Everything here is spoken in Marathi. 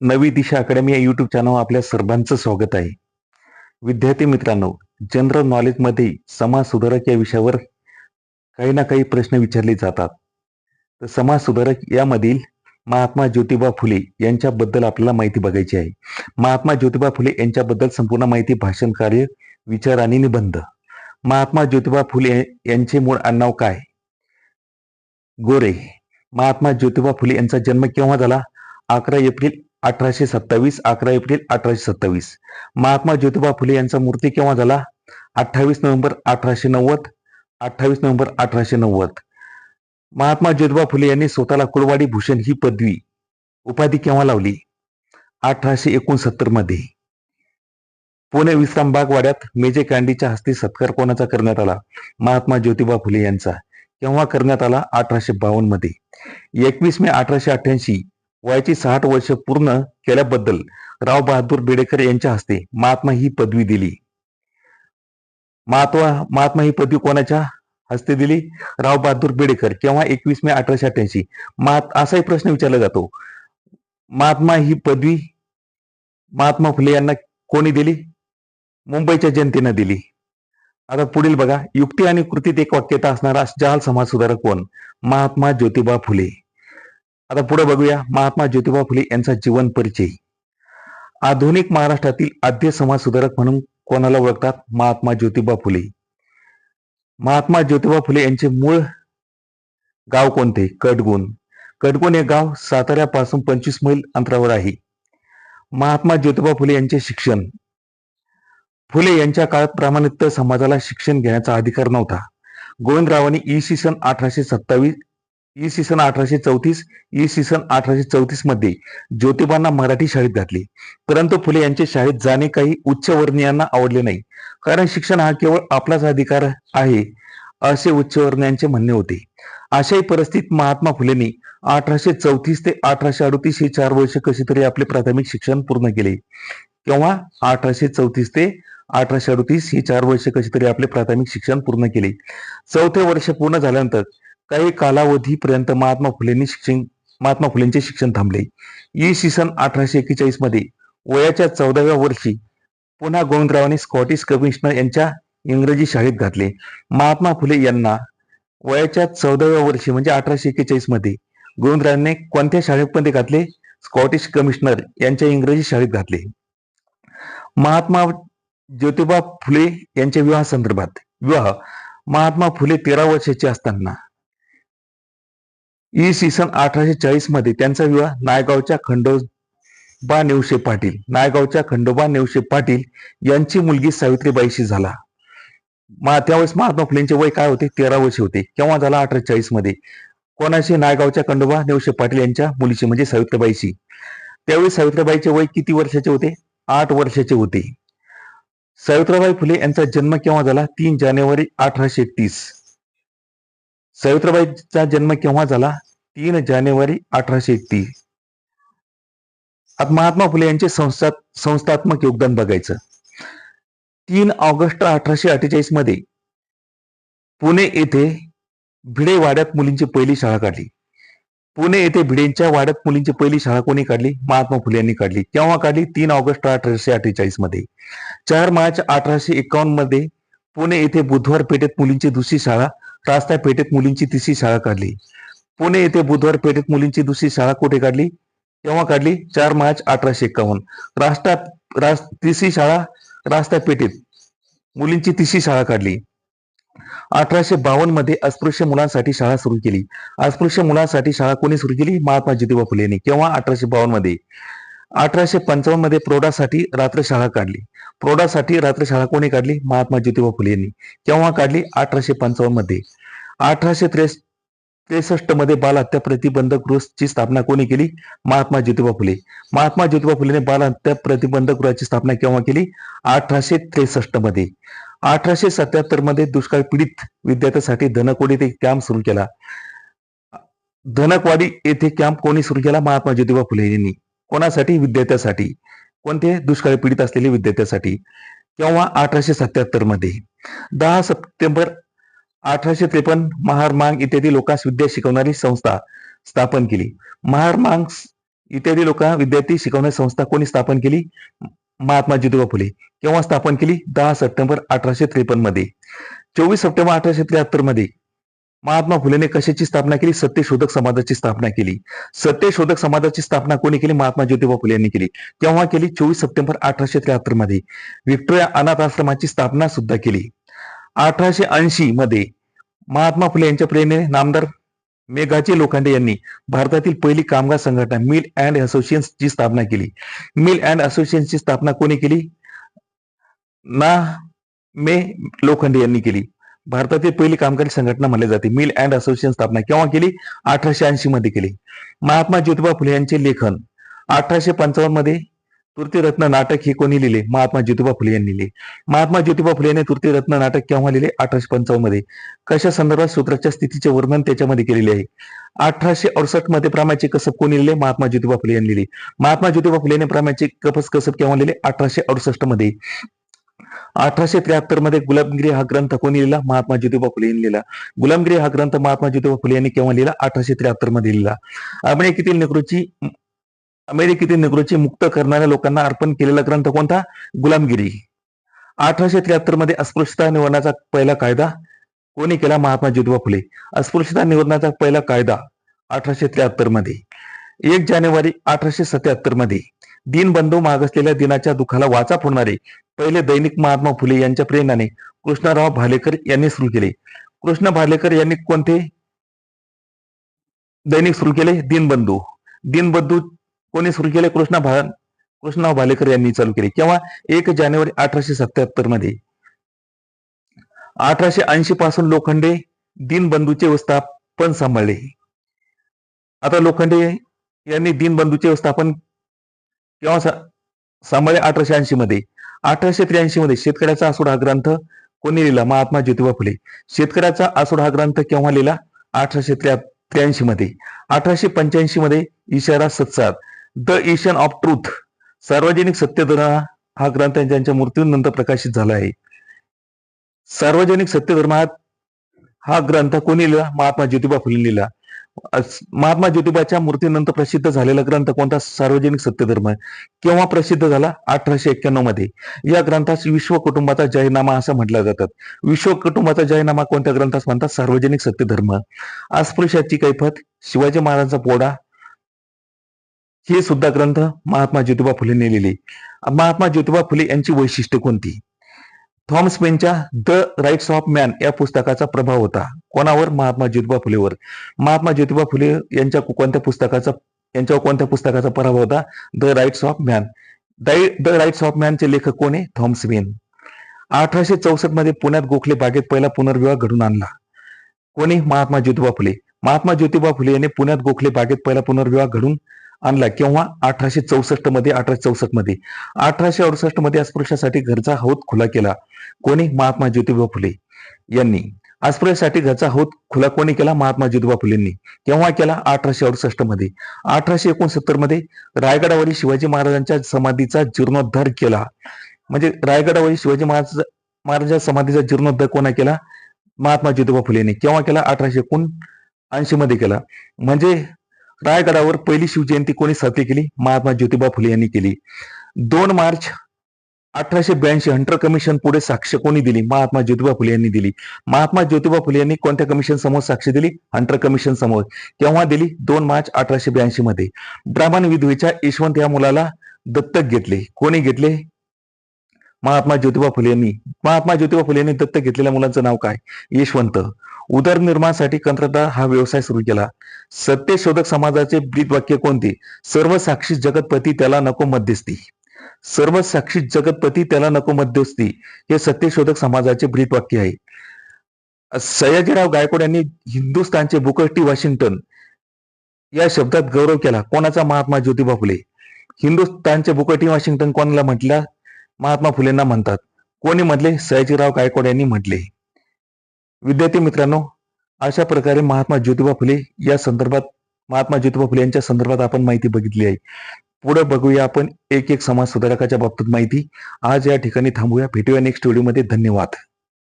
नवी दिशा अकॅडमी या युट्यूब चॅनलवर आपल्या सर्वांचं स्वागत आहे. विद्यार्थी मित्रांनो जनरल नॉलेजमध्ये समाज सुधारक या विषयावर काही ना काही प्रश्न विचारले जातात. तर समाज सुधारक यामधील महात्मा ज्योतिबा फुले यांच्याबद्दल आपल्याला माहिती बघायची आहे. महात्मा ज्योतिबा फुले यांच्याबद्दल संपूर्ण माहिती भाषण कार्य विचार आणि निबंध. महात्मा ज्योतिबा फुले यांचे मूळ आडनाव काय? गोरे. महात्मा ज्योतिबा फुले यांचा जन्म केव्हा झाला? अकरा एप्रिल अठराशे सत्तावीस अकरा एप्रिल अठराशे सत्तावीस. महात्मा ज्योतिबा फुले यांचा मूर्ती केव्हा झाला? अठ्ठावीस नोव्हेंबर अठराशे नव्वद अठ्ठावीस नोव्हेंबर अठराशे नव्वद. महात्मा ज्योतिबा फुले यांनी स्वतःला कुळवाडी भूषण ही पदवी उपाधी केव्हा लावली? अठराशे एकोणसत्तरमध्ये. पुणे विश्रामबाग वाड्यात मेजे कांडीच्या हस्ते सत्कार कोणाचा करण्यात आला? महात्मा ज्योतिबा फुले यांचा. केव्हा करण्यात आला? अठराशे बावन्नमध्ये. एकवीस मे अठराशे अठ्याऐंशी वयाची साठ वर्ष पूर्ण केल्याबद्दल राव बहादूर बेडेकर यांच्या हस्ते महात्मा ही पदवी दिली. महात्मा महात्मा ही पदवी कोणाच्या हस्ते दिली? राव बहादूर बेडेकर. केव्हा? एकवीस मे अठराशे अठ्याऐंशी महात असाही प्रश्न विचारला जातो. महात्मा ही पदवी महात्मा फुले यांना कोणी दिली? मुंबईच्या जनतेनं दिली. आता पुढील बघा. युक्ती आणि कृतीत एक वाक्यता असणारा जहाल समाज सुधारक कोण? महात्मा ज्योतिबा फुले. आता पुढे बघूया. महात्मा ज्योतिबा फुले यांचा जीवन परिचय. आधुनिक महाराष्ट्रातील आद्य समाज सुधारक म्हणून कोणाला ओळखतात? महात्मा ज्योतिबा फुले. महात्मा ज्योतिबा फुले यांचे मूळ गाव कोणते? कटगुण. कटगुण हे गाव साताऱ्यापासून पंचवीस मैल अंतरावर आहे. महात्मा ज्योतिबा फुले यांचे शिक्षण. फुले यांच्या काळात प्रामाणिक समाजाला शिक्षण घेण्याचा अधिकार नव्हता. गोविंदरावांनी इसवी सन अठराशे सत्तावीस इसवी सन अठराशे चौतीस इसवी सन अठराशे चौतीसमध्ये ज्योतिबांना मराठी शाळेत घातले. परंतु फुले यांचे शाळेत जाणे काही उच्चवर्णीयांना आवडले नाही. कारण शिक्षण हा केवळ आपलाच अधिकार आहे असे उच्चवर्णीयांचे म्हणणे होते. अशाही परिस्थितीत महात्मा फुलेंनी अठराशे चौतीस ते अठराशे अडतीस हे चार वर्ष कशी तरी आपले प्राथमिक शिक्षण पूर्ण केले. किंवा अठराशे चौतीस ते अठराशे अडतीस ही चार वर्ष कशी तरी आपले प्राथमिक शिक्षण पूर्ण केले. चौथे वर्ष पूर्ण झाल्यानंतर काही कालावधीपर्यंत महात्मा फुलेंनी शिक्षण महात्मा फुलेंचे शिक्षण थांबले. इसवी सन अठराशे एक्केचाळीसमध्ये वयाच्या चौदाव्या वर्षी पुन्हा गोविंदरावांनी स्कॉटिश कमिशनर यांच्या इंग्रजी शाळेत घातले. महात्मा फुले यांना वयाच्या चौदाव्या वर्षी म्हणजे अठराशे एक्केचाळीसमध्ये गोविंदरावांनी कोणत्या शाळेमध्ये घातले? स्कॉटिश कमिशनर यांच्या इंग्रजी शाळेत घातले. महात्मा ज्योतिबा फुले यांच्या विवाह संदर्भात विवाह महात्मा फुले तेरा वर्षाचे असताना इसवी सन अठराशे चाळीसमध्ये त्यांचा विवाह नायगावच्या खंडोबा नेवशे पाटील नायगावच्या खंडोबा नेवशे पाटील यांची मुलगी सावित्रीबाईशी झाला. मा त्यावेळेस महात्मा फुलेंचे वय काय होते? तेरा वर्षे होते. केव्हा झाला अठराशे चाळीसमध्ये? कोणाशी? नायगावच्या खंडोबा नेवशे पाटील यांच्या मुलीशी म्हणजे सावित्रीबाईशी. त्यावेळी सावित्रीबाईचे वय किती वर्षाचे होते? आठ वर्षाचे होते. सावित्रीबाई फुले यांचा जन्म केव्हा झाला? तीन जानेवारी अठराशे एकतीस. सावित्रीबाईचा जन्म केव्हा झाला? तीन जानेवारी अठराशे एकतीस आता महात्मा फुले यांचे संस्था संस्थात्मक योगदान बघायचं. तीन ऑगस्ट अठराशे अठ्ठेचाळीसमध्ये पुणे येथे भिडे वाड्यात मुलींची पहिली शाळा काढली. पुणे येथे भिडेंच्या वाड्यात मुलींची पहिली शाळा कोणी काढली? महात्मा फुले यांनी काढली. केव्हा काढली? तीन ऑगस्ट अठराशे अठ्ठेचाळीसमध्ये. चार मार्च अठराशे एकावन्नमध्ये पुणे येथे बुधवार पेठेत मुलींची दुसरी शाळा रास्ता पेठेत मुलींची तिसरी शाळा काढली. पुणे येथे बुधवार पेठेत मुलींची दुसरी शाळा कुठे काढली? तेव्हा काढली? चार मार्च अठराशे एक्कावन्न रास्ता रास तिसरी शाळा रास्ता पेठेत मुलींची तिसरी शाळा काढली. अठराशे बावन्नमध्ये अस्पृश्य मुलांसाठी शाळा सुरू केली. अस्पृश्य मुलांसाठी शाळा कोणी सुरू केली? महात्मा ज्योतिबा फुले यांनी. केव्हा? अठराशे बावन्नमध्ये. अठराशे पंचावन्नमध्ये प्रौढासाठी रात्रशाळा काढली. प्रौढासाठी रात्रशाळा कोणी काढली? महात्मा ज्योतिबा फुले यांनी. केव्हा काढली? अठराशे पंचावन्नमध्ये अठराशे त्रेस त्रेसष्टमध्ये बालहत्या प्रतिबंधक गृहची स्थापना कोणी केली? महात्मा ज्योतिबा फुले. महात्मा ज्योतिबा फुलेने बालहत्या प्रतिबंधक गृहाची स्थापना केव्हा केली? अठराशे त्रेसष्टमध्ये अठराशे सत्याहत्तरमध्ये दुष्काळ पीडित विद्यार्थ्यांसाठी धनकोडी ते कॅम्प सुरू केला. धनकवाडी येथे कॅम्प कोणी सुरू केला? महात्मा ज्योतिबा फुले यांनी. कोणासाठी? विद्यार्थ्यासाठी. कोणते? दुष्काळी पीडित असलेले विद्यार्थ्यासाठी. किंवा अठराशे सत्याहत्तरमध्ये. दहा सप्टेंबर अठराशे त्रेपन्न महार मांग इत्यादी लोकांस विद्या शिकवणारी संस्था स्थापन केली. महार मांग इत्यादी लोक विद्यार्थी शिकवणारी संस्था कोणी स्थापन केली? महात्मा ज्योतिबा फुले. केव्हा स्थापन केली? दहा सप्टेंबर अठराशे त्रेपन्नमध्ये. चोवीस सप्टेंबर अठराशे त्र्याहत्तरमध्ये. महात्मा फुलेने कशाची स्थापना केली? सत्यशोधक समाजाची स्थापना केली. सत्यशोधक समाजाची स्थापना कोणी केली? महात्मा ज्योतिबा फुले यांनी केली. तेव्हा केली? चोवीस सप्टेंबर अठराशे त्र्याहत्तरमध्ये. विक्टोरिया अनाथ आश्रमाची स्थापना सुद्धा केली. अठराशे ऐंशी मध्ये महात्मा फुले यांच्या प्रेरणेने नामदार मेघाजी लोखंडे यांनी भारतातील पहिली कामगार संघटना मिल अँड असोसिएशनची स्थापना केली. मिल अँड असोसिएशनची स्थापना कोणी केली? ना मे लोखंडे यांनी केली. भारतातील पहिली कामगारी संघटना म्हणली जाते. मिल अँड असोसिएशन स्थापना केव्हा केली? अठराशे ऐंशी मध्ये केली. महात्मा ज्योतिबा फुले यांचे लेखन अठराशे पंचावन्नमध्ये. तृतीरत्न नाटक हे कोणी लिहिले? महात्मा ज्योतिबा फुले यांनी लिहिले. महात्मा ज्योतिबा फुले यांनी तृतीरत्न नाटक केव्हा लिहिले? अठराशे पंचावन्नमध्ये. कशा संदर्भात सूत्राच्या स्थितीचे वर्णन त्याच्यामध्ये केलेले आहे? अठराशे अडुसष्टमध्ये प्रामाचे कसब कोणी लिहिले? महात्मा ज्योतिबा फुले यांनी लिहिले. महात्मा ज्योतिबा फुले यांनी प्रामाचे कपस कसब केव्हा लिहिले? अठराशे अडुसष्टमध्ये. अठराशे त्र्याहत्तरमध्ये गुलामगिरी हा ग्रंथ कोणी लिहिला? महात्मा ज्योतिबा फुले यांनी लिहिला. गुलामगिरी हा ग्रंथ महात्मा ज्योतिबा फुले यांनी केव्हा लिहिला? अठराशे त्र्याहत्तरमध्ये लिहिला. अमेरिकेतील नेहरूची अमेरिकेतील नेहरूची मुक्त करणाऱ्या लोकांना अर्पण केलेला ग्रंथ कोणता? गुलामगिरी. अठराशे त्र्याहत्तरमध्ये अस्पृश्यता निवडण्याचा पहिला कायदा कोणी केला? महात्मा ज्योतिबा फुले. अस्पृश्यता निवडण्याचा पहिला कायदा अठराशे त्र्याहत्तरमध्ये. एक जानेवारी अठराशे सत्याहत्तरमध्ये. दिनबंधू मागसलेल्या दिनाच्या दुखाला वाचा फोडणारे पहिले दैनिक महात्मा फुले यांच्या प्रेरणाने कृष्णराव भालेकर यांनी सुरू केले. कृष्ण भालेकर यांनी कोणते? दैनिक सुरू केले? दिनबंधू दिनबंधू कोणी सुरू केले? कृष्णा भा कृष्णराव भालेकर यांनी चालू केले. केव्हा? एक जानेवारी अठराशे सत्याहत्तरमध्ये. अठराशे ऐंशी पासून लोखंडे दीनबंधूचे व्यवस्थापन सांभाळले. आता लोखंडे यांनी दिनबंधूचे व्यवस्थापन केव्हा सा- अठराशे ऐंशी मध्ये अठराशे त्र्याऐंशी मध्ये शेतकऱ्याचा आसूड हा ग्रंथ कोणी लिहिला? महात्मा ज्योतिबा फुले. शेतकऱ्याचा आसूड हा ग्रंथ केव्हा लिहिला? अठराशे त्र्याऐंशी मध्ये. अठराशे पंच्याऐंशी मध्ये इशारा सत्साद. The इशन of truth. Sarvajanik Satyadharma हा ग्रंथ त्यांच्या मृत्यूनंतर प्रकाशित झाला आहे. सार्वजनिक सत्यधर्मात हा ग्रंथ कोणी लिहिला? महात्मा ज्योतिबा फुले लिहिला. महात्मा ज्योतिबाच्या मूर्तीनंतर प्रसिद्ध झालेला ग्रंथ कोणता? सार्वजनिक सत्यधर्म. केव्हा प्रसिद्ध झाला? अठराशे एक्क्याण्णवमध्ये. या ग्रंथास विश्व कुटुंबाचा जयनामा असं म्हटलं जातात विश्व कुटुंबाचा जयनामा कोणत्या ग्रंथास म्हणतात? सार्वजनिक सत्यधर्म. अस्पृश्याची कैफत शिवाजी महाराजांचा पोडा हे सुद्धा ग्रंथ महात्मा ज्योतिबा फुलेंनी लिहिले महात्मा ज्योतिबा फुले यांची वैशिष्ट्य कोणती? थॉमस पेनच्या द राईट्स ऑफ मॅन या पुस्तकाचा प्रभाव होता. कोणावर? महात्मा ज्योतिबा फुलेवर. महात्मा ज्योतिबा फुले यांच्या कोणत्या पुस्तकाचा यांच्यावर कोणत्या पुस्तकाचा प्रभाव होता? The rights of man. The rights of मॅनचे लेखक कोण आहे? थॉम्स पेन अठराशे चौसष्टमध्ये पुण्यात गोखले बागेत पहिला पुनर्विवाह घडून आणला. कोणी महात्मा ज्योतिबा फुले. महात्मा ज्योतिबा फुले यांनी पुण्यात गोखले बागेत पहिला पुनर्विवाह घडून आणला केव्हा? अठराशे चौसष्टमध्ये अठराशे चौसष्टमध्ये. अठराशे अडुसष्टमध्ये अस्पृश्यासाठी घरचा हौद खुला केला. कोणी? महात्मा ज्योतिबा फुले यांनी. अस्पृश्यासाठी घरचा हौद खुला कोणी केला? महात्मा ज्योतिबा फुलेंनी. केव्हा केला? अठराशे अडुसष्टमध्ये. अठराशे एकोणसत्तरमध्ये रायगडावरील शिवाजी महाराजांच्या समाधीचा जीर्णोद्धार केला. म्हणजे रायगडावरील शिवाजी महाराज महाराजांच्या समाधीचा जीर्णोद्धार कोणा केला? महात्मा ज्योतिबा फुलेंनी. केव्हा केला? अठराशे एकोणऐंशी मध्ये केला. म्हणजे रायगडावर पहिली शिवजयंती कोणी साजरी केली? महात्मा ज्योतिबा फुले यांनी केली. दोन मार्च अठराशे ब्याऐंशी हंटर कमिशन पुढे साक्ष कोणी दिली? महात्मा ज्योतिबा फुले यांनी दिली. महात्मा ज्योतिबा फुले यांनी कोणत्या कमिशन समोर साक्ष दिली? हंटर कमिशन समोर. केव्हा दिली? दोन मार्च अठराशे ब्याऐंशी मध्ये. ब्राह्मण विधवेच्या यशवंत या मुलाला दत्तक घेतले. कोणी घेतले? महात्मा ज्योतिबा फुले यांनी. महात्मा ज्योतिबा फुले यांनी दत्तक घेतलेल्या मुलांचं नाव काय? यशवंत. उदरनिर्माणासाठी कंत्राटदार हा व्यवसाय सुरू केला. सत्यशोधक समाजाचे ब्रीद वाक्य कोणते? सर्व साक्षी जगतपती त्याला नको मध्यस्थी. सर्व साक्षी जगतपती त्याला नको मध्यस्थी हे सत्यशोधक समाजाचे ब्रीद वाक्य आहे. सयाजीराव गायकवाड यांनी हिंदुस्थानचे बुकटी वॉशिंग्टन या शब्दात गौरव केला. कोणाचा? महात्मा ज्योतिबा फुले. हिंदुस्थानचे बुकटी वॉशिंग्टन कोणाला म्हटलं? महात्मा फुलेंना म्हणतात. कोणी म्हटले? सयाजीराव गायकवाड यांनी म्हटले. विद्यार्थी मित्रांनो अशा प्रकारे महात्मा ज्योतिबा फुले या संदर्भात महात्मा ज्योतिबा फुले यांच्या संदर्भात आपण माहिती बघितली आहे. पुढे बघूया आपण एक एक समाज सुधारकाच्या बाबतीत माहिती. आज या ठिकाणी थांबूया. भेटूया नेक्स्ट व्हिडिओमध्ये धन्यवाद.